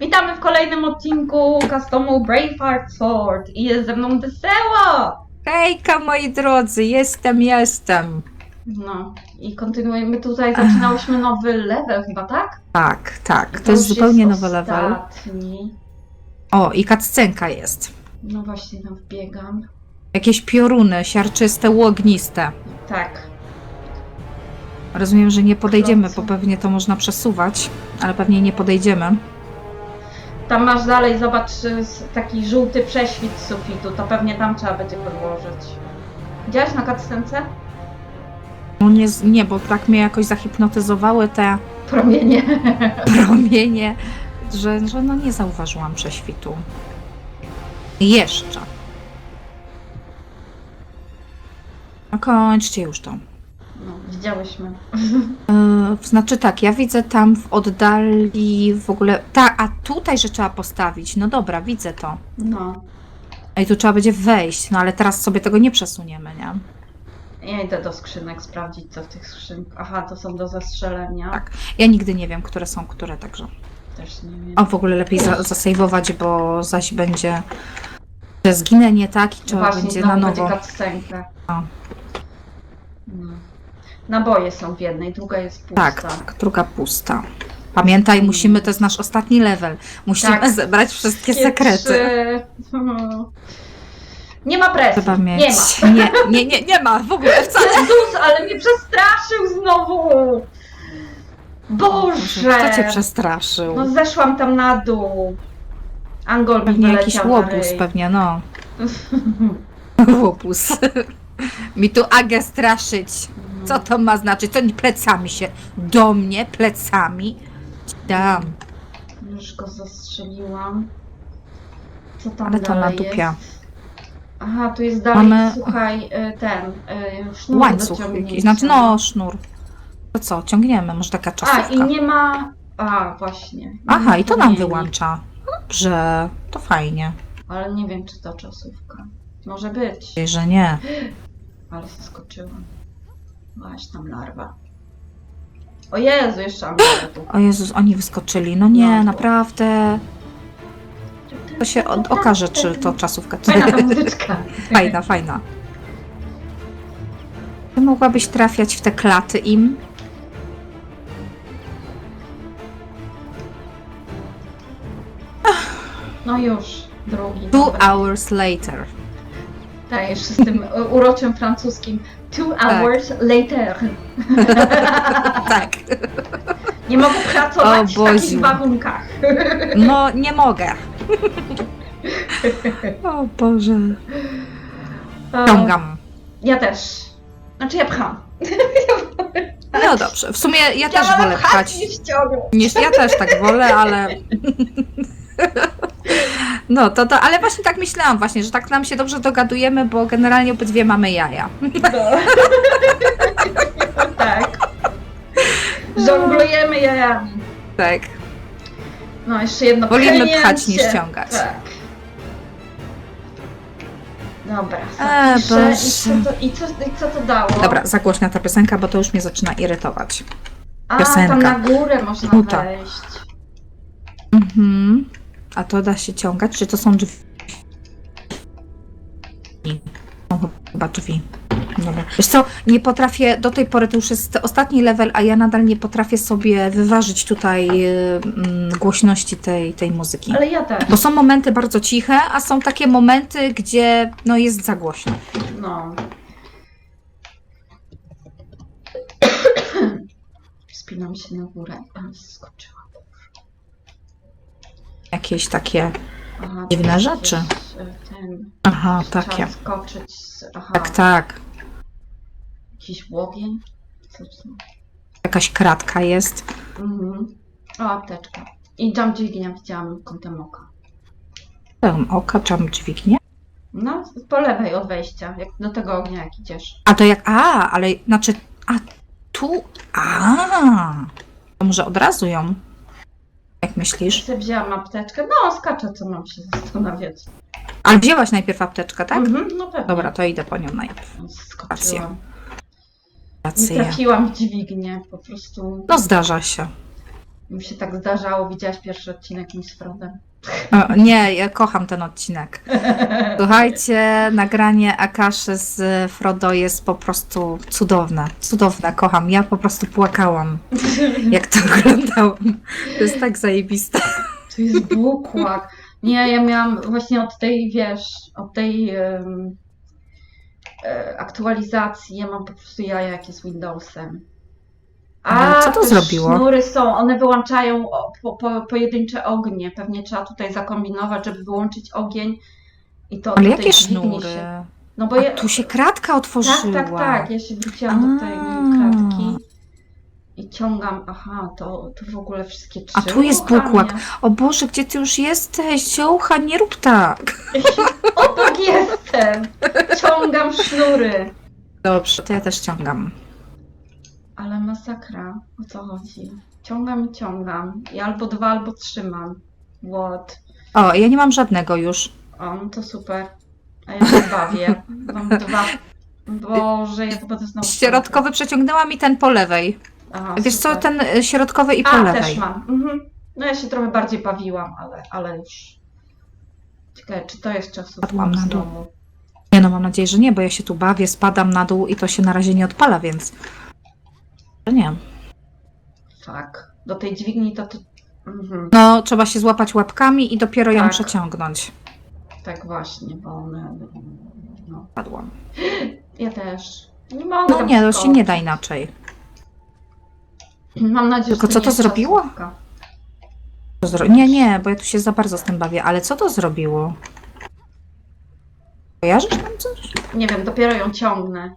Witamy w kolejnym odcinku customu Braveheart Sword i jest ze mną Wesoło! Hejka moi drodzy, jestem, jestem. No i kontynuujemy tutaj, zaczynałyśmy nowy level chyba, tak? Tak, tak, to, już jest zupełnie nowy level. ostatni. O, i kaccenka jest. No właśnie tam wbiegam. Jakieś pioruny, siarczyste, łogniste. Tak. Rozumiem, że nie podejdziemy, bo pewnie to można przesuwać, ale pewnie nie podejdziemy. Tam masz dalej, zobacz, y, taki żółty prześwit z sufitu, to pewnie tam trzeba będzie podłożyć. Widziałaś na cutscence? No nie, nie, bo tak mnie jakoś zahipnotyzowały te Promienie. promienie, że, że no nie zauważyłam prześwitu. Jeszcze. No kończcie już to. No, widziałyśmy. Yy, Znaczy tak, ja widzę tam w oddali w ogóle. Tak, a tutaj, że trzeba postawić. No dobra, widzę to. No. I tu trzeba będzie wejść, no ale teraz sobie tego nie przesuniemy, nie? Ja idę do skrzynek sprawdzić, co w tych skrzynkach. Aha, to są do zastrzelenia. Tak. Ja nigdy nie wiem, które są które, także. Też nie wiem. O, w ogóle lepiej za, zasejwować, bo zaś będzie. Że zginę nie tak i trzeba Właśnie, będzie na będzie nowo. cutscenka. O. No. Naboje są w jednej, druga jest pusta. Tak, tak, druga pusta. Pamiętaj, musimy, to jest nasz ostatni level. Musimy Tak. zebrać wszystkie Wszystkie sekrety. trzy. Nie ma presji. Trzeba mieć. Nie ma. Nie, nie, nie, nie ma w ogóle wcale. Jezus, ale mnie przestraszył znowu! Boże! Kto cię przestraszył? No zeszłam tam na dół. Angol mi Pewnie wyleciał jakiś na łobuz, ryj. pewnie, no. Łobuz. Mi tu Agę straszyć. Co to ma znaczyć? To nie plecami się. Do mnie plecami. Dam. Już go zastrzeliłam. Co tam Ale to dalej nadupia. jest? Aha, tu jest dalej, Mamy- słuchaj, y, ten, y, sznur do Łańcuch ciągnięcia. jakiś. Znaczy, no, sznur. To co, ciągniemy? Może taka A, czasówka. i nie ma... A, właśnie. Nie Aha, i to nam wyłącza. Dobrze, to fajnie. Ale nie wiem, czy to czasówka. Może być, Czyli, że nie. ale zaskoczyłam. Właśnie tam larwa. O Jezu, jeszcze amuletu. O Jezus, oni wyskoczyli. No nie, No. naprawdę. To się okaże, czy to czasówka. Fajna ta muzyczka. Fajna, fajna. Ty mogłabyś trafiać w te klaty im? No już, drugi. Two hours later. Tak, jeszcze z tym e, uroczym francuskim. Two Tak. hours later. Tak. Nie mogę pracować O w takich warunkach. No, nie mogę. O Boże. Ciągam. Ja też. Znaczy ja pcham. No dobrze. W sumie ja też wolę pchać. Niż ja też tak wolę, ale. No to, to, ale właśnie tak myślałam właśnie, że tak nam się dobrze dogadujemy, bo generalnie obydwie mamy jaja. No. tak. Żonglujemy jajami. Tak. No, jeszcze jedno Wolimy pchnięcie. pchać niż ciągać. Tak. Dobra, E, zapiszę. I co, to, i, co, I co to dało? Dobra, zagłośna ta piosenka, bo to już mnie zaczyna irytować. A, piosenka. tam na górę można Nuta. wejść. Mhm. A to da się ciągać? Czy to są drzwi? Są chyba drzwi. Dobra. Wiesz co, nie potrafię, do tej pory to już jest ostatni level, a ja nadal nie potrafię sobie wyważyć tutaj y, mm, głośności tej, tej muzyki. Ale ja też. Bo są momenty bardzo ciche, a są takie momenty, gdzie no, jest za głośno. No. Wspinam się na górę. A, skoczyłam. Jakieś takie. Aha, Dziwne to rzeczy. e, Ten, Aha, trzeba takie. skoczyć z... Aha, Tak, tak. jakiś łogień. Jakaś kratka jest. Mhm. O, apteczka. I jump dźwignia widziałam kątem oka. Tam oka, czam dźwignię. No, po lewej od wejścia, jak do tego ognia jak idziesz. A to jak. A, ale znaczy. A tu. A. To może od razu ją. Jak myślisz? Sobie wzięłam apteczkę. No, skaczę, co mam się zastanawiać. Ale wzięłaś najpierw apteczkę, tak? Mhm, no pewnie. Dobra, to idę po nią najpierw. Skoczyłam. Nie trafiłam w dźwignię, po prostu. No zdarza się. Mi się tak zdarzało, widziałaś pierwszy odcinek mi z Frodem. O, nie, ja kocham ten odcinek. Słuchajcie, nagranie Akaszy z Frodo jest po prostu cudowne. Cudowne, kocham. Ja po prostu płakałam, jak to oglądałam. To jest tak zajebiste. To jest bukłak. Nie, ja miałam właśnie od tej, wiesz, od tej e, aktualizacji, ja mam po prostu jaja jak jest Windowsem. Ale co to te zrobiło? Sznury są, one wyłączają o, po, po, pojedyncze ognie. Pewnie trzeba tutaj zakombinować, żeby wyłączyć ogień. I to Ale do jakie dźwigni sznury? Się... No bo A tu się kratka otworzyła. tak, tak, tak. Ja się wróciłam do tej A. kratki i ciągam. Aha, to, to w ogóle wszystkie trzy. A tu jest bukłak. O Boże, gdzie ty już jesteś? Ziołcha, nie rób tak. Obok jestem! Ciągam sznury. Dobrze, to ja też ciągam. Ale masakra. O co chodzi? Ciągam i ciągam. I albo dwa, albo trzymam. What? O, ja nie mam żadnego już. O, no to super. A ja się bawię. Mam dwa. Boże, ja to będę znowu... Środkowy przeciągnęłam i ten po lewej. Aha, Wiesz co, super. ten y, środkowy i po A, lewej. też mam. Mhm. No ja się trochę bardziej bawiłam, ale, ale już... Ciekawe, czy to jest czasu Padłam na dół. Nie no, mam nadzieję, że nie, bo ja się tu bawię, spadam na dół i to się na razie nie odpala, więc... Że Nie. Tak. Do tej dźwigni to... to... Mhm. No, trzeba się złapać łapkami i dopiero ją Tak. przeciągnąć. Tak właśnie, bo one... No. Padłam. Ja też. Nie mogę No tam nie, to się nie da inaczej. Mam nadzieję, Tylko że co nie to jest zrobiło? czasówka. Co zro... Nie, nie, bo ja tu się za bardzo z tym bawię, ale co to zrobiło? Kojarzysz tam coś? Nie wiem, dopiero ją ciągnę.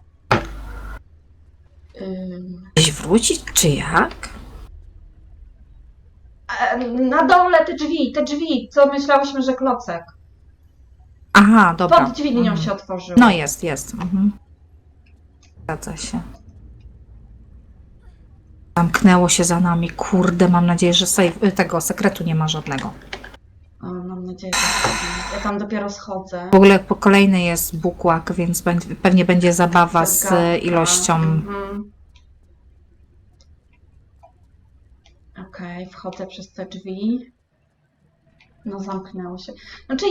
Gdzieś wrócić, czy jak? e, Na dole te drzwi, te drzwi, co myślałyśmy, że klocek. Aha, dobra. Pod dźwignią Mhm. się otworzyło. No jest, jest. Mhm. Zgadza się. Zamknęło się za nami. Kurde, mam nadzieję, że save, tego sekretu nie ma żadnego. O, mam nadzieję, że ja tam dopiero schodzę. W ogóle po kolejny jest bukłak, więc będzie, pewnie będzie zabawa z Zagadka. ilością. Mhm. Okej, wchodzę przez te drzwi. No, zamknęło się. Znaczy,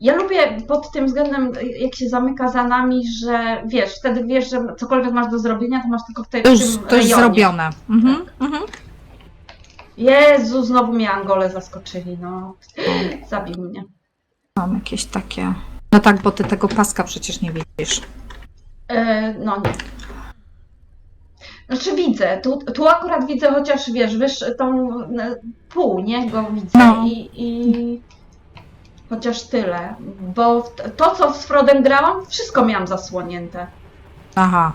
ja lubię pod tym względem, jak się zamyka za nami, że wiesz, wtedy wiesz, że cokolwiek masz do zrobienia, to masz tylko w, tej, już, w tym to już rejonie. zrobione. Mhm, Tak. mhm. Jezu, znowu mnie Angole zaskoczyli, no. Zabił mnie. Mam jakieś takie. No tak, bo ty tego paska przecież nie widzisz. E, no nie. Znaczy widzę, tu, tu akurat widzę chociaż, wiesz, wyż tą e, pół, nie, go widzę No. i, i chociaż tyle, bo w- to, co z Frodem grałam, wszystko miałam zasłonięte. Aha.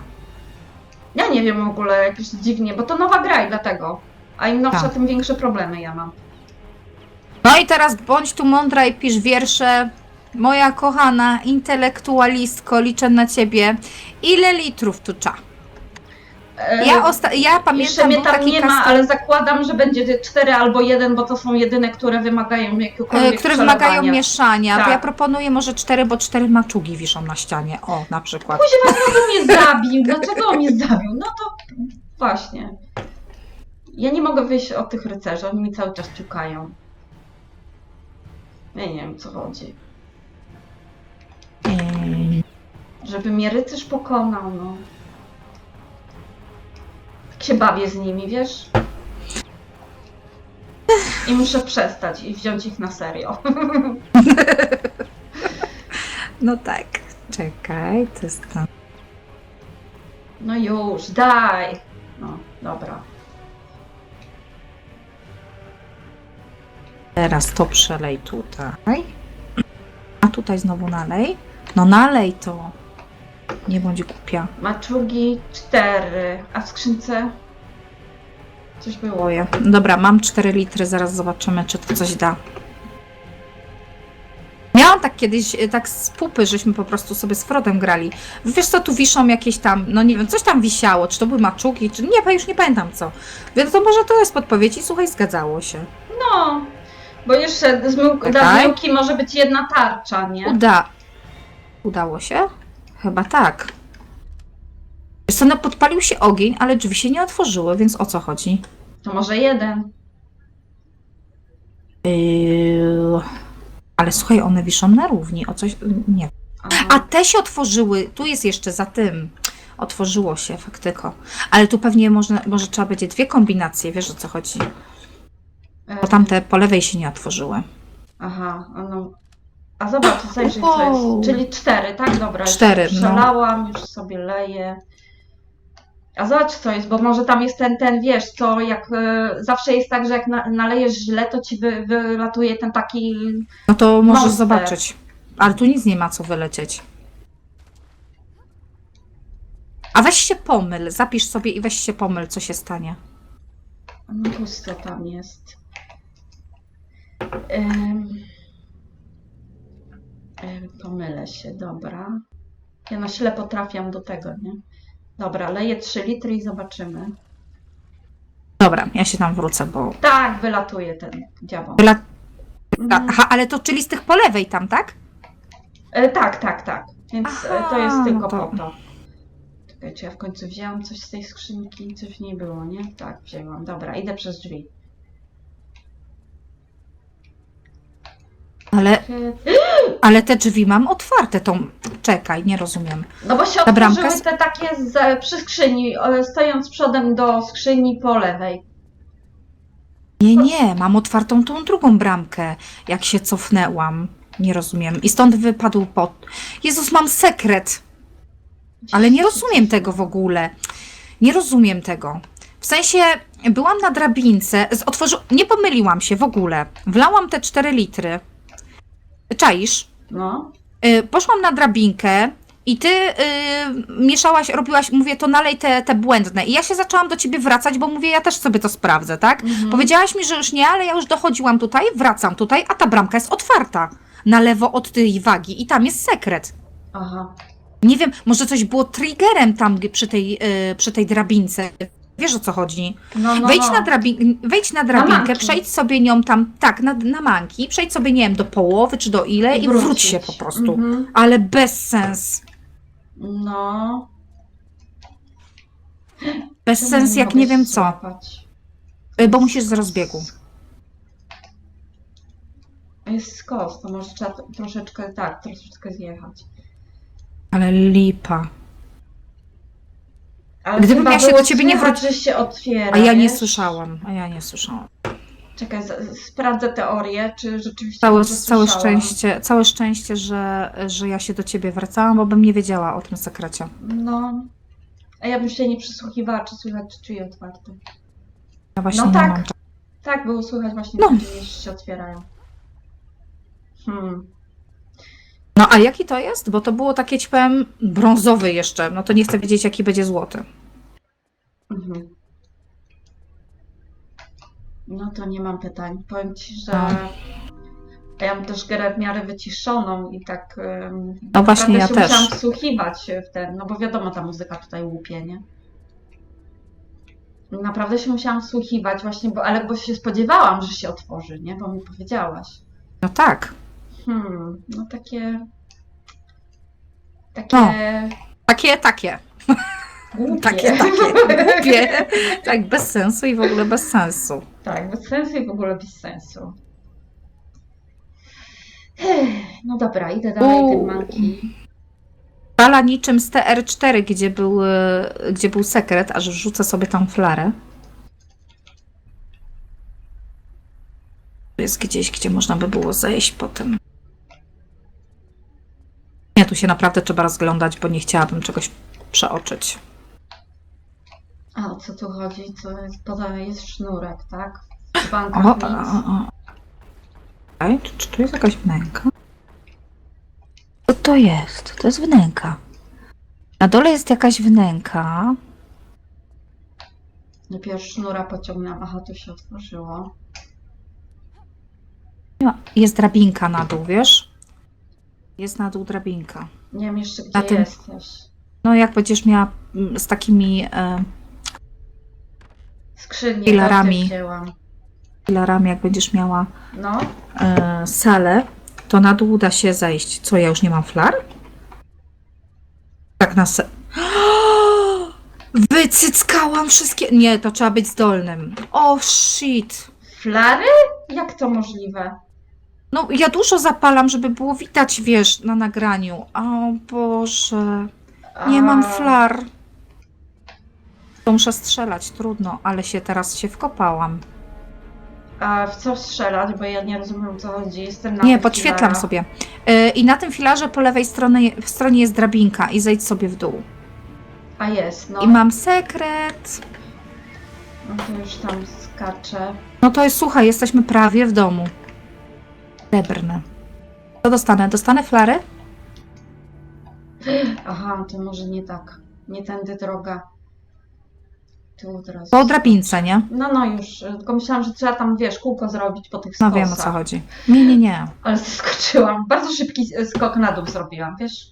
Ja nie wiem w ogóle, jakoś dziwnie, bo to nowa gra i dlatego, a im nowsza, Tak. tym większe problemy ja mam. No i teraz bądź tu mądra i pisz wiersze. Moja kochana intelektualistko, liczę na ciebie. Ile litrów tu cza? E, Ja, osta- ja Jeszcze pamiętam, mnie był tam taki nie ma, custom, ale zakładam, że będzie cztery albo jeden, bo to są jedyne, które wymagają e, jakiegokolwiek które wymagają mieszania. To Tak. ja proponuję może cztery, bo cztery maczugi wiszą na ścianie. O, na przykład. Dlaczego mnie zabił? Dlaczego on mnie zabił? No to właśnie. Ja nie mogę wyjść od tych rycerzy, oni mi cały czas ciukają. Ja nie wiem, co chodzi. Żeby mnie rycerz pokonał, no. Tak się bawię z nimi, wiesz? I muszę przestać i wziąć ich na serio. No tak. Czekaj, to jest. No już, daj! No, dobra. Teraz to przelej tutaj. A tutaj znowu nalej. No nalej to. Nie bądź głupia. Maczugi cztery, a w skrzynce coś było. Boję. Dobra, mam 4 litry, zaraz zobaczymy, czy to coś da. Miałam tak kiedyś, y, tak z pupy, żeśmy po prostu sobie z Frodem grali. Wiesz co, tu wiszą jakieś tam, no nie wiem, coś tam wisiało, czy to były maczugi, czy nie, już nie pamiętam co. Więc to może to jest podpowiedź i słuchaj, zgadzało się. No, bo jeszcze z mył- dla Czekaj. może być jedna tarcza, nie? Uda. Udało się? Chyba tak. Wiesz co, no podpalił się ogień, ale drzwi się nie otworzyły, więc o co chodzi? To może jeden. Yy, ale słuchaj, one wiszą na równi, o coś, nie. A te się otworzyły, tu jest jeszcze za tym. Otworzyło się faktyko. Ale tu pewnie można, może trzeba będzie dwie kombinacje, wiesz o co chodzi. Bo tamte po lewej się nie otworzyły. Aha, a no. A zobacz, zajrzyj co jest. Czyli cztery, tak? Dobra, już Cztery, no. przelałam, już sobie leję. A zobacz co jest, bo może tam jest ten, ten wiesz, co jak e, zawsze jest tak, że jak na, nalejesz źle, to ci wy, wylatuje ten taki. No to możesz Monster. zobaczyć. Ale tu nic nie ma co wylecieć. A weź się pomyl, zapisz sobie i weź się pomyl, co się stanie. No pusto tam jest. Pomylę się, dobra. Ja na ślepo trafiam do tego, nie? Dobra, leję 3 litry i zobaczymy. Dobra, ja się tam wrócę, bo... Tak, wylatuje ten diabeł. Wyla... Mhm. Aha, ale to czyli z tych po lewej tam, tak? E, tak, tak, tak. Więc e, to jest Aha, tylko no to- po to. Czekaj, czy ja w końcu wzięłam coś z tej skrzynki? Coś w niej było, nie? Tak, wzięłam. Dobra, idę przez drzwi. Ale, E, ale te drzwi mam otwarte, to... Czekaj, nie rozumiem. No bo się Ta bramka otworzyły te takie z, przy skrzyni, e, stojąc przodem do skrzyni po lewej. Nie, nie, mam otwartą tą drugą bramkę, jak się cofnęłam. Nie rozumiem. I stąd wypadł pot. Jezus, mam sekret. Ale nie rozumiem tego w ogóle. Nie rozumiem tego. W sensie, byłam na drabince, z- otworzy... nie pomyliłam się w ogóle. Wlałam te 4 litry. Czaisz? No. Y, poszłam na drabinkę i ty y, mieszałaś, robiłaś, mówię, to nalej te, te błędne. I ja się zaczęłam do ciebie wracać, bo mówię, ja też sobie to sprawdzę, tak? Mhm. Powiedziałaś mi, że już nie, ale ja już dochodziłam tutaj, wracam tutaj, a ta bramka jest otwarta. Na lewo od tej wagi i tam jest sekret. Aha. Nie wiem, może coś było triggerem tam przy tej, y, przy tej drabince. Wiesz o co chodzi? No, no, wejdź, no. na drabin- wejdź na drabinkę, przejdź sobie nią tam, tak, na, na manki, przejdź sobie, nie wiem, do połowy czy do ile i wróć wrócić. się po prostu. Mhm. Ale bez sens. No. Bez Czemu sens jak mogę nie wiem co. złapać? Y, Bo musisz z rozbiegu. Jest skos, to może trzeba t- troszeczkę, tak, troszeczkę zjechać. Ale lipa. Ale Gdybym chyba ja się do ciebie nie słychać, wróci- że się otwiera, A ja nie wiesz? słyszałam. A ja nie słyszałam. Czekaj, z- sprawdzę teorię, czy rzeczywiście Całe, dobrze całe słyszałam. szczęście, całe szczęście, że, że ja się do ciebie wracałam, bo bym nie wiedziała o tym sekrecie. No. A ja bym się nie przysłuchiwała, czy słychać czy drzwi otwarte. Ja właśnie No nie tak. mam czasu. Tak, było słychać właśnie, No. no. się otwierają. Hmm. No a jaki to jest? Bo to było takie, ci powiem, brązowy jeszcze. No to nie chcę wiedzieć, jaki będzie złoty. Mhm. No to nie mam pytań. Powiem Ci, że No. ja mam też grę w miarę wyciszoną i tak um, No właśnie, ja się też. musiałam wsłuchiwać w ten, no bo wiadomo, ta muzyka tutaj łupie, nie? Naprawdę się musiałam wsłuchiwać właśnie, bo, ale bo się spodziewałam, że się otworzy, nie? Bo mi powiedziałaś. No tak. Hmm, no takie... Takie... No. Takie, takie. Głupie. Takie, takie. Głupie. Tak, bez sensu i w ogóle bez sensu. Tak, bez sensu i w ogóle bez sensu. No dobra, idę dalej U. tym manki. Fala niczym z TR4, gdzie był, e, gdzie był sekret, aż wrzucę sobie tam flarę. Jest gdzieś, gdzie można by było zejść po tym. Nie, tu się naprawdę trzeba rozglądać, bo nie chciałabym czegoś przeoczyć. A o co tu chodzi? Co jest, poza jest sznurek, tak? W O, bankach o, nic. o, o. Ej, czy, czy tu jest jakaś wnęka? Co to jest? To jest wnęka. Na dole jest jakaś wnęka. Dopiero sznura pociągnęłam. Aha, tu się otworzyło. Jest drabinka na dół, wiesz? Jest na dół drabinka. Nie wiem jeszcze gdzie Na tym- jesteś. No jak będziesz miała mm, z takimi e, Skrzynię Filarami. tamte wzięłam. filarami, jak będziesz miała No, e, salę, to na dół da się zejść. Co, ja już nie mam flar? Tak na se... Wycyckałam wszystkie... Nie, to trzeba być zdolnym. O, shit. flary? Jak to możliwe? No, ja dużo zapalam, żeby było widać, wiesz, na nagraniu. O Boże, nie mam flar. To muszę strzelać, trudno, ale się teraz się wkopałam. A w co strzelać? Bo ja nie rozumiem, o co chodzi. Jestem na Nie, tych podświetlam filarach. sobie. Y, I na tym filarze po lewej stronie, w stronie jest drabinka i zejdź sobie w dół. A jest, no. I mam sekret. no to już tam skaczę. No to jest, słuchaj, jesteśmy prawie w domu. Srebrne. Co dostanę? Dostanę flary? Aha, to może nie tak. Nie tędy droga. Tu teraz. Po drabince, nie? No, no już. Tylko myślałam, że trzeba tam, wiesz, kółko zrobić po tych No skosach. wiem o co chodzi. Nie, nie, nie. Ale skoczyłam. Bardzo szybki skok na dół zrobiłam, wiesz?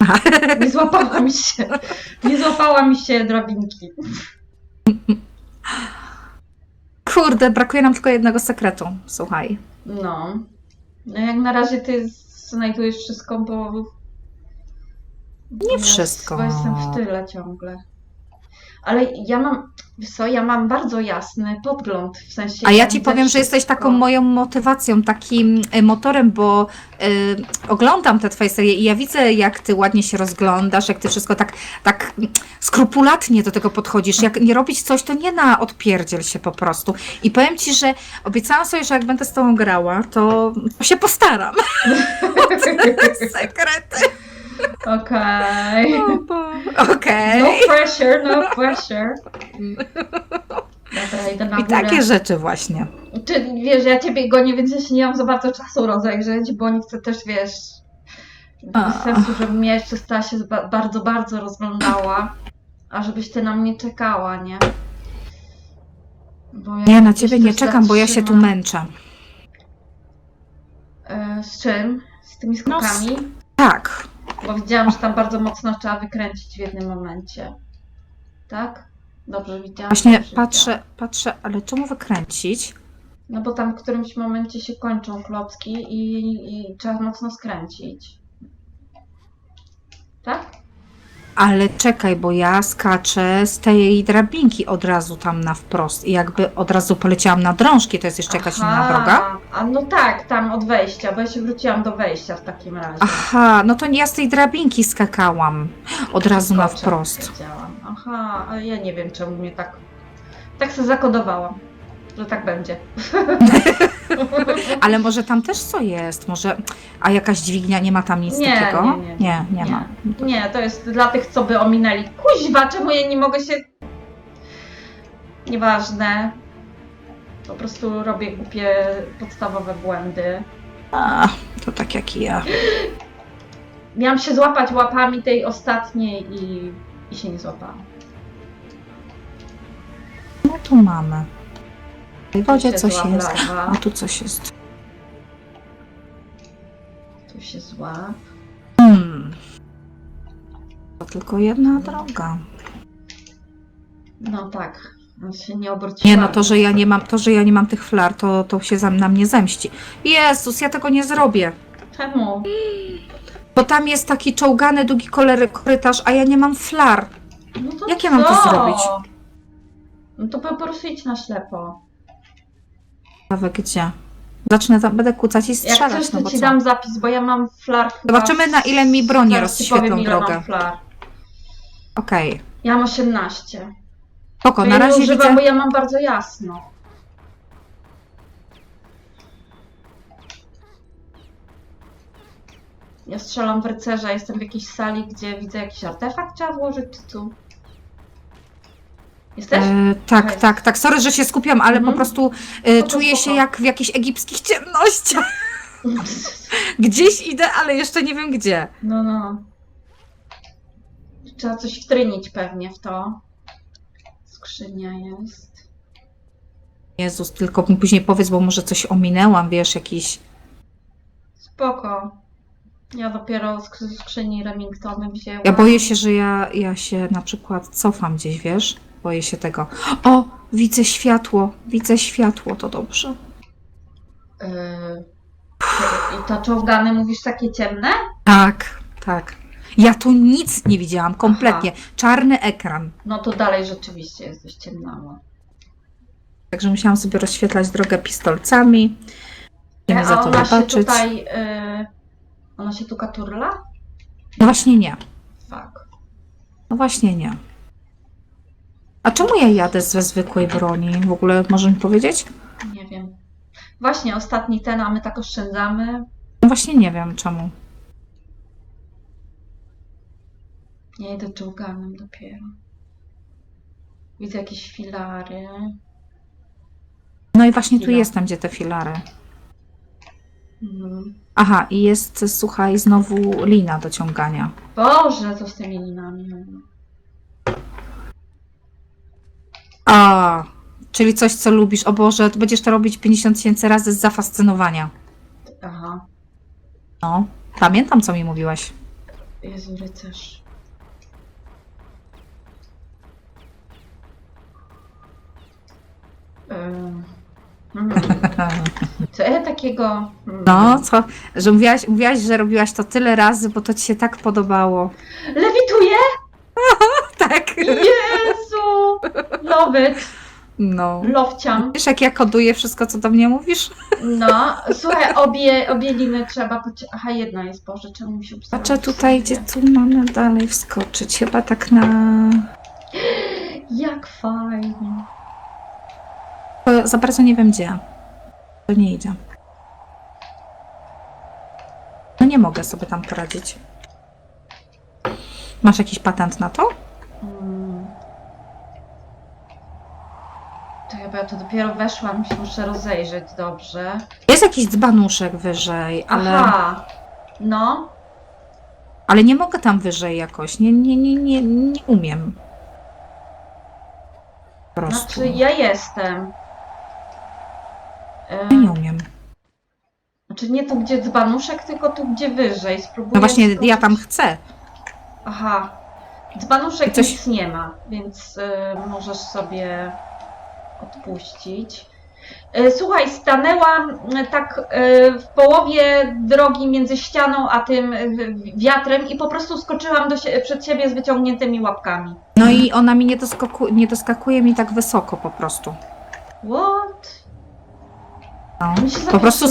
Nie złapała mi się. Nie złapała mi się drabinki. Kurde, brakuje nam tylko jednego sekretu. Słuchaj. No. No jak na razie ty znajdujesz wszystko, bo... Nie wszystko. Bo jestem w tyle ciągle. Ale ja mam, co, ja mam bardzo jasny podgląd, w sensie... A ja ci powiem, że jesteś taką moją motywacją, takim y, motorem, bo y, oglądam te twoje serie i ja widzę, jak ty ładnie się rozglądasz, jak ty wszystko tak, tak skrupulatnie do tego podchodzisz. Jak nie robić coś, to nie na odpierdziel się po prostu. I powiem ci, że obiecałam sobie, że jak będę z tobą grała, to, to się postaram. Sekrety. Okej. Okej. No pressure, no pressure. Dobra, idę na I górę. takie rzeczy właśnie. Ty wiesz, ja ciebie gonię, więc ja się nie mam za bardzo czasu rozejrzeć, bo nie chcę też, wiesz, A. bez sensu, żebym ja jeszcze stała się ba- bardzo, bardzo rozglądała, a żebyś ty na mnie czekała, nie? Bo Ja na gdzieś ciebie nie czekam, bo ja się tu męczę. E, Z czym? Z tymi No, z- skokami? Tak. Bo widziałam, że tam bardzo mocno trzeba wykręcić w jednym momencie. Tak? Dobrze widziałam? Właśnie Dobrze patrzę, patrzę, ale czemu wykręcić? No bo tam w którymś momencie się kończą klocki i, i trzeba mocno skręcić. Tak? Ale czekaj, bo ja skaczę z tej drabinki od razu tam na wprost i jakby od razu poleciałam na drążki, to jest jeszcze jakaś inna droga? A no tak, tam od wejścia, bo ja się wróciłam do wejścia w takim razie. Aha, no to nie ja z tej drabinki skakałam od razu na Skoczę, wprost. Wiedziałam. Aha, ale ja nie wiem czemu mnie tak... Tak sobie zakodowałam, że tak będzie. Ale może tam też co jest? Może, a jakaś dźwignia, nie ma tam nic Nie, takiego? nie, nie, nie, nie nie. ma. Nie, to jest dla tych, co by ominęli. Kuźwa, czemu ja nie mogę się... Nieważne. Po prostu robię głupie, podstawowe błędy. A, to tak jak i ja. Miałam się złapać łapami tej ostatniej i, i się nie złapałam. No tu mamy. W wodzie coś jest. lawa. A tu coś jest. Tu się złap. Hmm. To tylko jedna droga. No tak, on się nie obróciła. Nie, no to, że ja nie mam, to, że ja nie mam tych flar, to, to się za, na mnie zemści. Jezus, ja tego nie zrobię. Czemu? Bo tam jest taki czołgany, długi kolery, korytarz, a ja nie mam flar. No to Jak ja mam to zrobić? No to po prostu idź na ślepo. Ciekawe gdzie. Zacznę będę kucać i Jak strzelać, chcesz, no to bo ci co? dam zapis, bo ja mam flar chyba Zobaczymy, na ile mi broni Zaraz ci rozświetlą powiem, ile drogę. mam flar. Okej. Ja mam 18. Spoko, To na ja nie razie używam, widzę... bo ja mam bardzo jasno. Ja strzelam w rycerza, jestem w jakiejś sali, gdzie widzę jakiś artefakt trzeba włożyć, czy tu? Jesteś? E, tak, Okej. tak, tak. Sorry, że się skupiam, ale Mhm. po prostu e, Spoko, czuję się spoko. jak w jakichś egipskich ciemnościach. Gdzieś idę, ale jeszcze nie wiem gdzie. No, no. Trzeba coś wtrynić pewnie w to. Skrzynia jest. Jezus, tylko mi później powiedz, bo może coś ominęłam, wiesz, jakiś... Spoko. Ja dopiero z skrzyni Remingtony wzięłam. Ja boję się, że ja, ja się na przykład cofam gdzieś, wiesz? Boję się tego. O, widzę światło, widzę światło, to dobrze. Yy, I to czołgane mówisz takie ciemne? Tak, tak. Ja tu nic nie widziałam, kompletnie. Czarny ekran. No to dalej rzeczywiście jesteś ciemnawa. Także musiałam sobie rozświetlać drogę pistolcami. Mi E, za a to ona się wybaczyć. tutaj... Y... Ona się tu katurla? No właśnie nie. Fuck. No właśnie nie. A czemu ja jadę ze zwykłej broni? W ogóle możesz mi powiedzieć? Nie wiem. Właśnie ostatni ten, a my tak oszczędzamy. No właśnie nie wiem czemu. Ja jedę czołganem dopiero. Widzę jakieś filary. No i właśnie tu jestem, gdzie te filary. Mhm. Aha, i jest, słuchaj, znowu lina do ciągania. Boże, co z tymi linami? A, czyli coś, co lubisz. O Boże, to będziesz to robić 50 tysięcy razy z zafascynowania. Aha. No, pamiętam, co mi mówiłaś. Jezu, rycerz. Ym, mhm. Co ja takiego... No, co? Że mówiłaś, mówiłaś, że robiłaś to tyle razy, bo to ci się tak podobało. Lewituję? Tak. Jezu! Love it. No. Lowciam. Wiesz, jak ja koduję wszystko, co do mnie mówisz? No, słuchaj, obie, obie liny trzeba poci- Aha, jedna jest, Boże, czemu mi się obstawiło? Patrzę tutaj, gdzie tu mamy dalej wskoczyć. Chyba tak na... Jak fajnie. Bo Za bardzo nie wiem, gdzie. To nie idzie. No nie mogę sobie tam poradzić. Masz jakiś patent na to? Mm. To chyba ja tu dopiero weszłam, się muszę rozejrzeć dobrze. Jest jakiś dzbanuszek wyżej, ale, Aha, no, ale nie mogę tam wyżej jakoś. Nie, nie, nie, nie, nie umiem. Po prostu. znaczy ja jestem. E, Ja nie umiem. Znaczy nie tu, gdzie dzbanuszek, tylko tu, gdzie wyżej. Spróbuję No właśnie, ja tam chcę. Aha, dzbanuszek Coś- nic nie ma, więc y, możesz sobie odpuścić. Y, Słuchaj, stanęłam y, tak y, w połowie drogi między ścianą a tym wiatrem i po prostu skoczyłam do sie- przed siebie z wyciągniętymi łapkami. No i ona mi nie, doskoku, nie doskakuje mi tak wysoko po prostu. What? No. Po prostu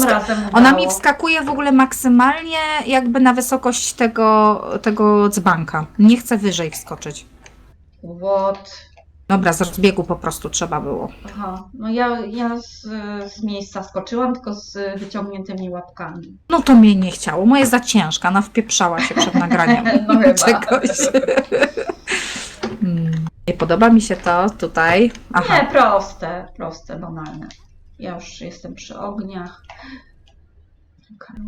ona mi wskakuje w ogóle maksymalnie jakby na wysokość tego, tego dzbanka. Nie chcę wyżej wskoczyć. What? Dobra, z rozbiegu po prostu trzeba było. Aha, no ja, ja z, z miejsca skoczyłam, tylko z wyciągniętymi łapkami. No to mnie nie chciało. Moje za ciężka, ona wpieprzała się przed nagraniem No chyba. czegoś. Hmm. Nie podoba mi się to tutaj. Aha. Nie, proste, proste, banalne. Ja już jestem przy ogniach. Okej.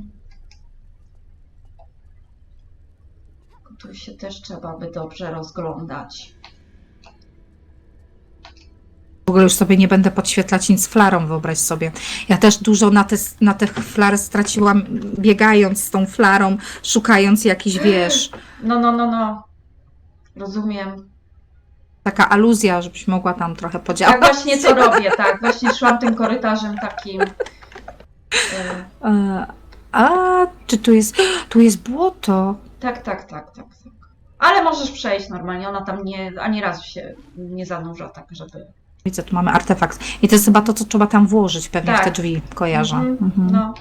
Tu się też trzeba by dobrze rozglądać. W ogóle już sobie nie będę podświetlać nic flarą, wyobraź sobie. Ja też dużo na te, na te flary straciłam, biegając z tą flarą, szukając jakiś, wiesz, No, no, no, no. Rozumiem. taka aluzja, żebyś mogła tam trochę podziałać. Tak właśnie to robię, tak. Właśnie szłam tym korytarzem takim. E, A, czy tu jest, tu jest błoto? Tak, tak, tak, tak, tak. Ale możesz przejść normalnie. Ona tam nie, ani razu się nie zanurza, tak żeby. Widzę, tu mamy artefakt. I to jest chyba to, co trzeba tam włożyć pewnie w te Tak. drzwi, kojarzę. Mhm, Mhm. No,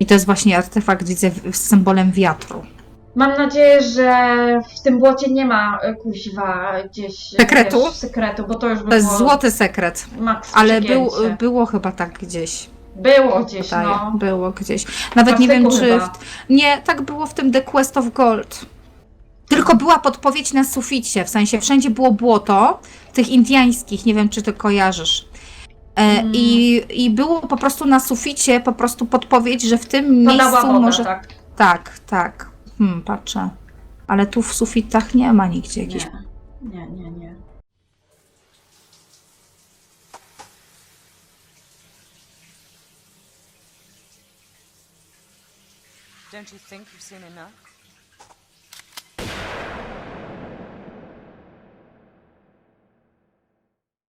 I to jest właśnie artefakt, widzę, w- z symbolem wiatru. Mam nadzieję, że w tym błocie nie ma e, kuźwa gdzieś Sekretu? Wiesz, sekretu, bo to już by To jest było złoty sekret, max ale był, przegięcie. było chyba tak gdzieś. Było gdzieś, Tutaj, no. było gdzieś. Nawet nie wiem, czy. chyba. W, nie, tak było w tym The Quest of Gold. Tylko była podpowiedź na suficie, w sensie wszędzie było błoto, tych indiańskich, nie wiem, czy ty kojarzysz. E, Mm. i, I było po prostu na suficie po prostu podpowiedź, że w tym miejscu woda, może. tak. Tak, tak. Hmm, patrzę. Ale tu w sufitach nie ma nigdzie jakichś. Nie, nie, nie, nie. Don't you think you've seen enough? 何?